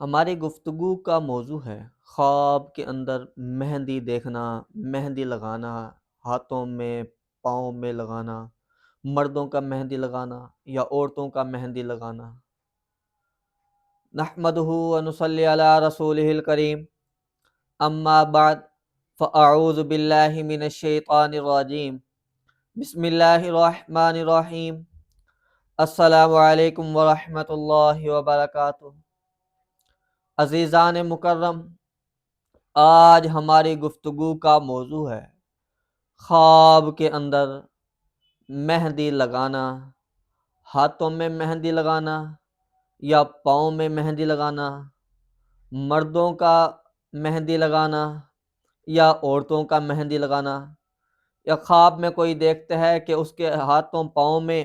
ہماری گفتگو کا موضوع ہے خواب کے اندر مہندی دیکھنا، مہندی لگانا، ہاتھوں میں، پاؤں میں لگانا، مردوں کا مہندی لگانا یا عورتوں کا مہندی لگانا۔ نحمدہ ونصلی علی رسول الکریم۔ اما بعد، فاعوذ باللہ من الشیطان الرجیم۔ بسم اللہ الرحمن الرحیم۔ السلام علیکم ورحمۃ اللہ وبرکاتہ عزیزان مکرم، آج ہماری گفتگو کا موضوع ہے خواب کے اندر مہندی لگانا، ہاتھوں میں مہندی لگانا یا پاؤں میں مہندی لگانا، مردوں کا مہندی لگانا یا عورتوں کا مہندی لگانا۔ یا خواب میں کوئی دیکھتا ہے کہ اس کے ہاتھوں پاؤں میں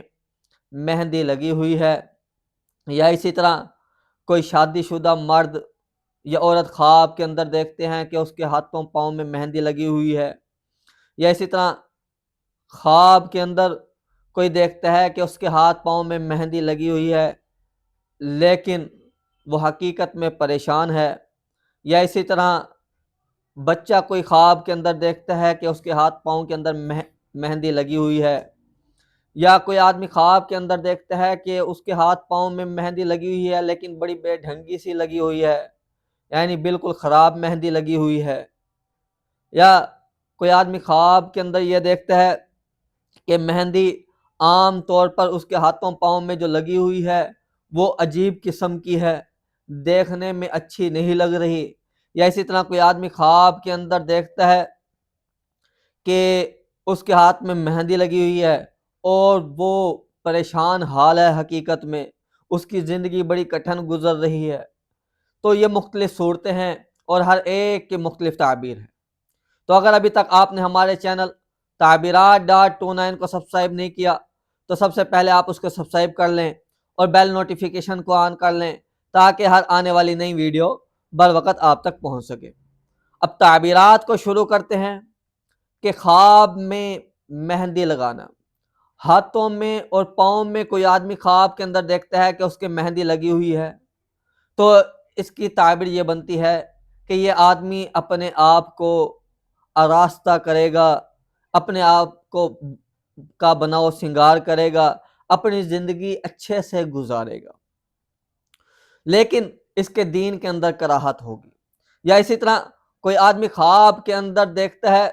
مہندی لگی ہوئی ہے یا اسی طرح کوئی شادی شدہ مرد یا عورت خواب کے اندر دیکھتے ہیں کہ اس کے ہاتھوں پاؤں میں مہندی لگی ہوئی ہے یا اسی طرح خواب کے اندر کوئی دیکھتا ہے کہ اس کے ہاتھ پاؤں میں مہندی لگی ہوئی ہے لیکن وہ حقیقت میں پریشان ہے یا اسی طرح بچہ کوئی خواب کے اندر دیکھتا ہے کہ اس کے ہاتھ پاؤں کے اندر مہندی لگی ہوئی ہے یا کوئی آدمی خواب کے اندر دیکھتا ہے کہ اس کے ہاتھ پاؤں میں مہندی لگی ہوئی ہے، لیکن بڑی بے ڈھنگی سی لگی ہوئی ہے۔ یعنی بالکل خراب مہندی لگی ہوئی ہے۔ یا کوئی آدمی خواب کے اندر یہ دیکھتا ہے کہ مہندی عام طور پر اس کے ہاتھوں پاؤں میں جو لگی ہوئی ہے، وہ عجیب قسم کی ہے۔ دیکھنے میں اچھی نہیں لگ رہی۔ یا اسی طرح کوئی آدمی خواب کے اندر دیکھتا ہے کہ اس کے ہاتھ میں مہندی لگی ہوئی ہے۔ اور وہ پریشان حال ہے حقیقت میں۔ اس کی زندگی بڑی کٹھن گزر رہی ہے۔ تو یہ مختلف صورتیں ہیں اور ہر ایک کے مختلف تعبیر ہیں۔ تو اگر ابھی تک آپ نے ہمارے channel Tabeerat dot two nine کو سبسکرائب نہیں کیا، تو سب سے پہلے آپ اس کو سبسکرائب کر لیں اور بیل نوٹیفیکیشن کو آن کر لیں تاکہ ہر آنے والی نئی ویڈیو بر وقت آپ تک پہنچ سکے۔ اب تعبیرات کو شروع کرتے ہیں کہ خواب میں مہندی لگانا۔ ہاتھوں میں اور پاؤں میں کوئی آدمی خواب کے اندر دیکھتا ہے کہ اس کے مہندی لگی ہوئی ہے، تو اس کی تعبیر یہ بنتی ہے کہ یہ آدمی اپنے آپ کو آراستہ کرے گا، اپنے آپ کو کا بناؤ سنگار کرے گا، اپنی زندگی اچھے سے گزارے گا۔ لیکن اس کے دین کے اندر کراہت ہوگی۔ یا اسی طرح کوئی آدمی خواب کے اندر دیکھتا ہے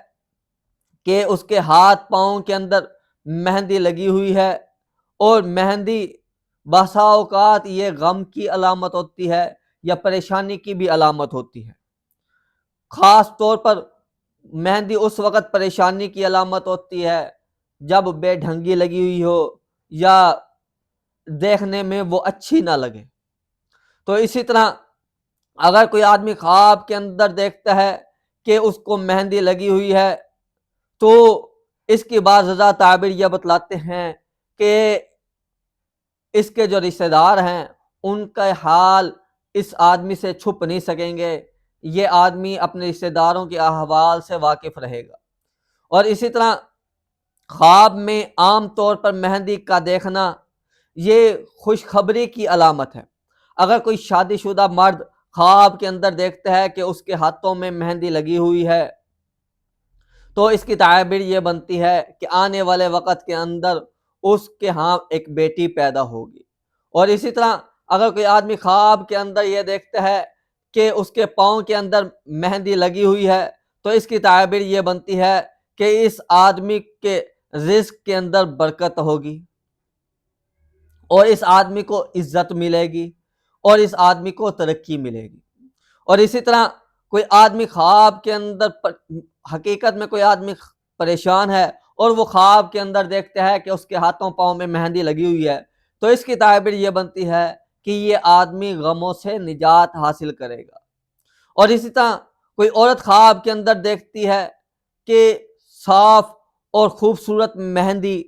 کہ اس کے ہاتھ پاؤں کے اندر مہندی لگی ہوئی ہے اور مہندی بسا اوقات یہ غم کی علامت ہوتی ہے یا پریشانی کی بھی علامت ہوتی ہے۔ خاص طور پر مہندی اس وقت پریشانی کی علامت ہوتی ہے جب بے ڈھنگی لگی ہوئی ہو یا دیکھنے میں وہ اچھی نہ لگے۔ تو اسی طرح اگر کوئی آدمی خواب کے اندر دیکھتا ہے کہ اس کو مہندی لگی ہوئی ہے تو اس کی بعض زدہ تعبیر یہ بتلاتے ہیں کہ اس کے جو رشتہ دار ہیں، ان کا حال اس آدمی سے چھپ نہیں سکیں گے۔ یہ آدمی اپنے رشتہ داروں کے احوال سے واقف رہے گا۔ اور اسی طرح خواب میں عام طور پر مہندی کا دیکھنا، یہ خوشخبری کی علامت ہے۔ اگر کوئی شادی شدہ مرد خواب کے اندر دیکھتا ہے کہ اس کے ہاتھوں میں مہندی لگی ہوئی ہے تو اس کی تعبیر یہ بنتی ہے کہ آنے والے وقت کے اندر اس کے ہاں ایک بیٹی پیدا ہوگی۔ اور اسی طرح اگر کوئی آدمی خواب کے اندر یہ دیکھتا ہے کہ اس کے پاؤں کے اندر مہندی لگی ہوئی ہے، تو اس کی تعبیر یہ بنتی ہے کہ اس آدمی کے رزق کے اندر برکت ہوگی اور اس آدمی کو عزت ملے گی اور اس آدمی کو ترقی ملے گی۔ اور اسی طرح کوئی آدمی خواب کے اندر حقیقت میں کوئی آدمی پریشان ہے اور وہ خواب کے اندر دیکھتا ہے کہ اس کے ہاتھوں پاؤں میں مہندی لگی ہوئی ہے، تو اس کی تعبیر یہ بنتی ہے کہ یہ آدمی غموں سے نجات حاصل کرے گا۔ اور اسی طرح کوئی عورت خواب کے اندر دیکھتی ہے کہ صاف اور خوبصورت مہندی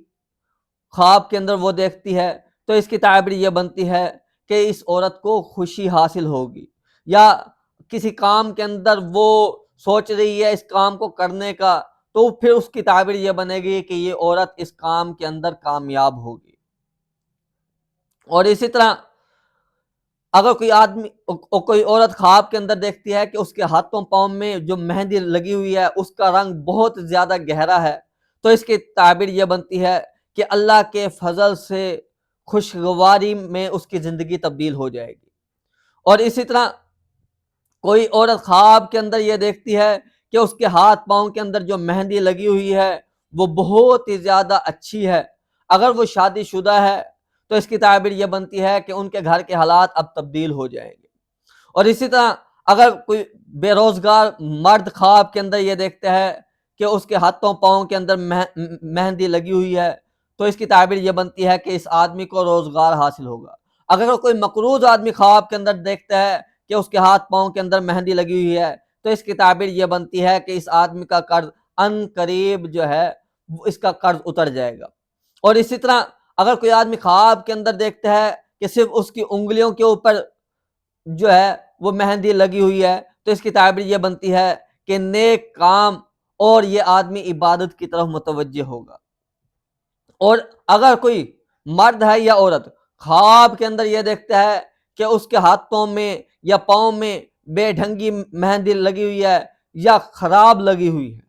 خواب کے اندر وہ دیکھتی ہے، تو اس کی تعبیر یہ بنتی ہے کہ اس عورت کو خوشی حاصل ہوگی۔ یا کسی کام کے اندر وہ سوچ رہی ہے اس کام کو کرنے کا، تو پھر اس کی تعبیر یہ بنے گی کہ یہ عورت اس کام کے اندر کامیاب ہوگی۔ اور اسی طرح اگر کوئی آدمی، کوئی عورت خواب کے اندر دیکھتی ہے کہ اس کے ہاتھوں پاؤں میں جو مہندی لگی ہوئی ہے، اس کا رنگ بہت زیادہ گہرا ہے، تو اس کی تعبیر یہ بنتی ہے کہ اللہ کے فضل سے خوشگواری میں اس کی زندگی تبدیل ہو جائے گی۔ اور اسی طرح کوئی عورت خواب کے اندر یہ دیکھتی ہے کہ اس کے ہاتھ پاؤں کے اندر جو مہندی لگی ہوئی ہے، وہ بہت ہی زیادہ اچھی ہے۔ اگر وہ شادی شدہ ہے، تو اس کی تعبیر یہ بنتی ہے کہ ان کے گھر کے حالات اب تبدیل ہو جائیں گے۔ اور اسی طرح اگر کوئی بے روزگار مرد خواب کے اندر یہ دیکھتا ہے کہ اس کے ہاتھوں پاؤں کے اندر مہندی لگی ہوئی ہے، تو اس کی تعبیر یہ بنتی ہے کہ اس آدمی کو روزگار حاصل ہوگا۔ اگر کوئی مقروض آدمی خواب کے اندر دیکھتا ہے کہ اس کے ہاتھ پاؤں کے اندر مہندی لگی ہوئی ہے۔ تو اس کی تعبیر یہ بنتی ہے کہ اس آدمی کا قرض ان قریب جو ہے اس کا قرض اتر جائے گا۔ اور اسی طرح اگر کوئی آدمی خواب کے اندر دیکھتا ہے کہ صرف اس کی انگلیوں کے اوپر جو ہے وہ مہندی لگی ہوئی ہے، تو اس کی تعبیر یہ بنتی ہے کہ نیک کام اور یہ آدمی عبادت کی طرف متوجہ ہوگا۔ اور اگر کوئی مرد ہے یا عورت خواب کے اندر یہ دیکھتا ہے کہ اس کے ہاتھوں میں یا پاؤں میں بے ڈھنگی مہندی لگی ہوئی ہے یا خراب لگی ہوئی ہے۔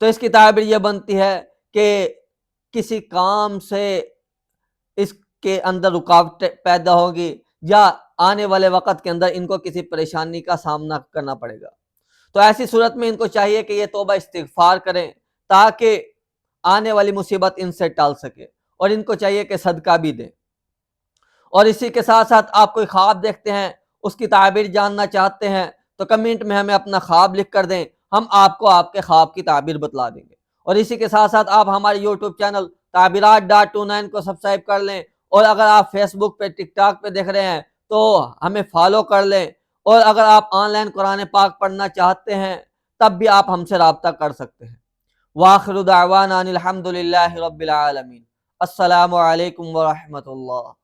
تو اس کی تعبیر یہ بنتی ہے کہ کسی کام سے اس کے اندر رکاوٹ پیدا ہوگی یا آنے والے وقت کے اندر ان کو کسی پریشانی کا سامنا کرنا پڑے گا۔ تو ایسی صورت میں ان کو چاہیے کہ یہ توبہ استغفار کریں تاکہ آنے والی مصیبت ان سے ٹال سکے اور ان کو چاہیے کہ صدقہ بھی دیں۔ اور اسی کے ساتھ ساتھ آپ کوئی خواب دیکھتے ہیں اس کی تعبیر جاننا چاہتے ہیں تو کمنٹ میں ہمیں اپنا خواب لکھ کر دیں، ہم آپ کو آپ کے خواب کی تعبیر بتلا دیں گے۔ اور اسی کے ساتھ ساتھ آپ ہمارے YouTube channel Tabeerat dot two nine کو سبسکرائب کر لیں۔ اور اگر آپ فیس بک پہ، ٹک ٹاک پہ دیکھ رہے ہیں تو ہمیں فالو کر لیں۔ اور اگر آپ آن لائن قرآن پاک پڑھنا چاہتے ہیں، تب بھی آپ ہم سے رابطہ کر سکتے ہیں۔ واخر دعوانا الحمد للہ رب العالمین۔ السلام علیکم ورحمۃ اللہ۔